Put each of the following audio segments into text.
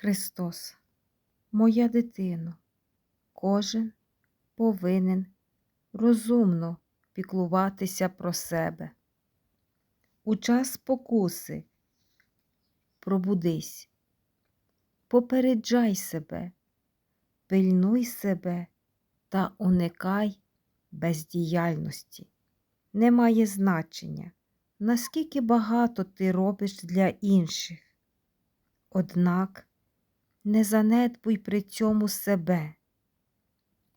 Христос, моя дитино, кожен повинен розумно піклуватися про себе. У час спокуси пробудись, попереджай себе, пильнуй себе та уникай бездіяльності. Немає значення, наскільки багато ти робиш для інших. Однак не занедбуй при цьому себе.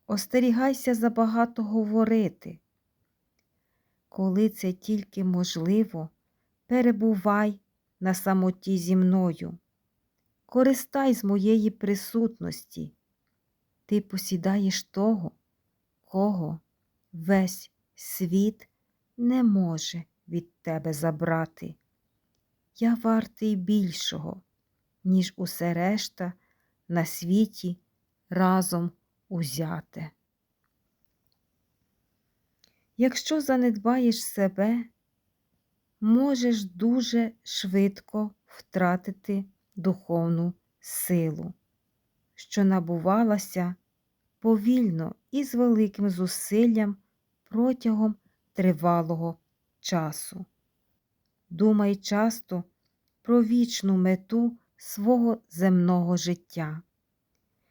Остерігайся забагато говорити. Коли це тільки можливо, перебувай на самоті зі мною. Користай з моєї присутності. Ти посідаєш того, кого весь світ не може від тебе забрати. Я вартий більшого, ніж усе решта на світі разом узяте. Якщо занедбаєш себе, можеш дуже швидко втратити духовну силу, що набувалася повільно і з великим зусиллям протягом тривалого часу. Думай часто про вічну мету свого земного життя.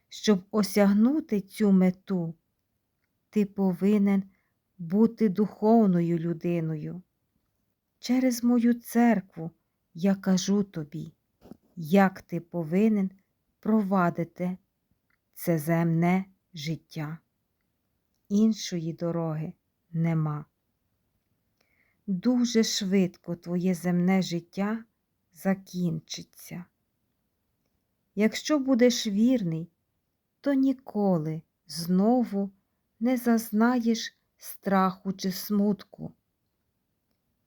Щоб осягнути цю мету, ти повинен бути духовною людиною. Через мою церкву я кажу тобі, як ти повинен провадити це земне життя. Іншої дороги нема. Дуже швидко твоє земне життя закінчиться. Якщо будеш вірний, то ніколи знову не зазнаєш страху чи смутку.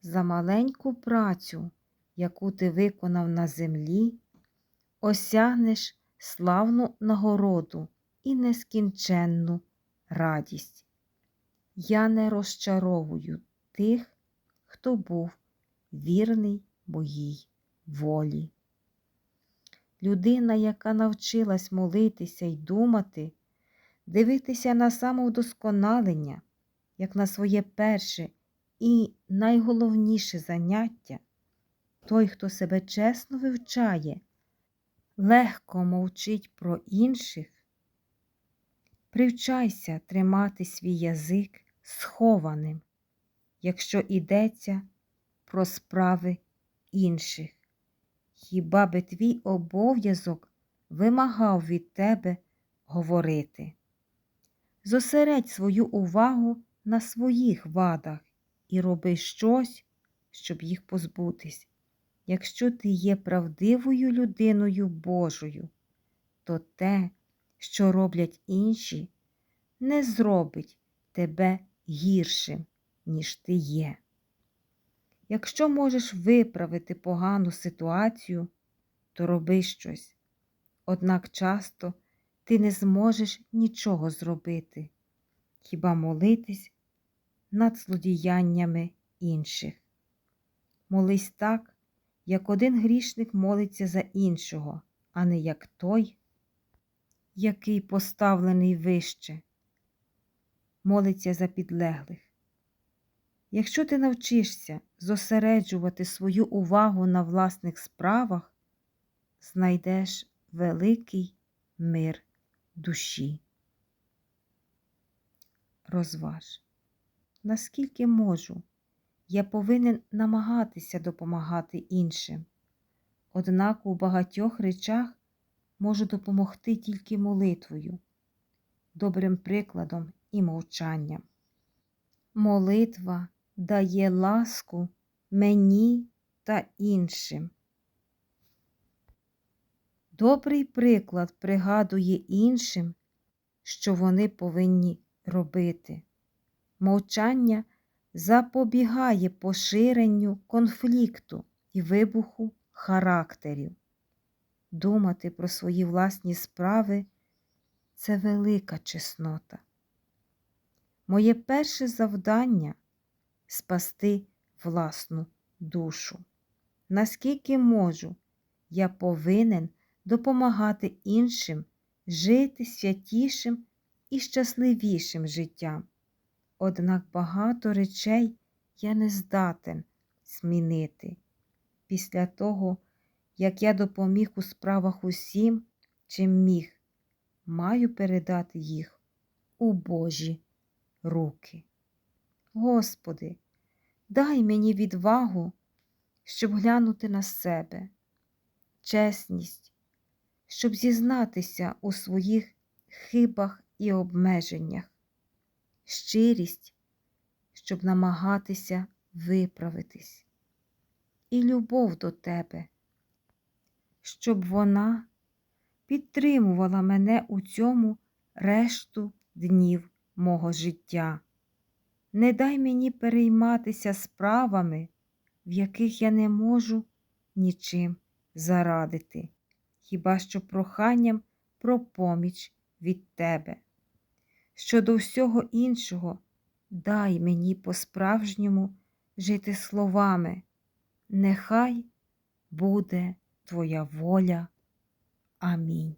За маленьку працю, яку ти виконав на землі, осягнеш славну нагороду і нескінченну радість. Я не розчаровую тих, хто був вірний моїй волі. Людина, яка навчилась молитися й думати, дивитися на самовдосконалення, як на своє перше і найголовніше заняття, той, хто себе чесно вивчає, легко мовчить про інших, привчайся тримати свій язик схованим, якщо йдеться про справи інших. Хіба би твій обов'язок вимагав від тебе говорити? Зосередь свою увагу на своїх вадах і роби щось, щоб їх позбутись. Якщо ти є правдивою людиною Божою, то те, що роблять інші, не зробить тебе гіршим, ніж ти є. Якщо можеш виправити погану ситуацію, то роби щось. Однак часто ти не зможеш нічого зробити, хіба молитись над злодіяннями інших. Молись так, як один грішник молиться за іншого, а не як той, який поставлений вище, молиться за підлеглих. Якщо ти навчишся зосереджувати свою увагу на власних справах, знайдеш великий мир душі. Розваж, наскільки можу, я повинен намагатися допомагати іншим, однак у багатьох речах можу допомогти тільки молитвою, добрим прикладом і мовчанням. Молитва дає ласку мені та іншим. Добрий приклад пригадує іншим, що вони повинні робити. Мовчання запобігає поширенню конфлікту і вибуху характерів. Думати про свої власні справи це велика чеснота. Моє перше завдання спасти власну душу. Наскільки можу, я повинен допомагати іншим жити святішим і щасливішим життям. Однак багато речей я не здатен змінити. Після того, як я допоміг у справах усім, чим міг, маю передати їх у Божі руки. Господи, дай мені відвагу, щоб глянути на себе, чесність, щоб зізнатися у своїх хибах і обмеженнях, щирість, щоб намагатися виправитись, і любов до Тебе, щоб вона підтримувала мене у цьому решту днів мого життя. Не дай мені перейматися справами, в яких я не можу нічим зарадити, хіба що проханням про поміч від Тебе. Щодо всього іншого, дай мені по-справжньому жити словами. Нехай буде Твоя воля. Амінь.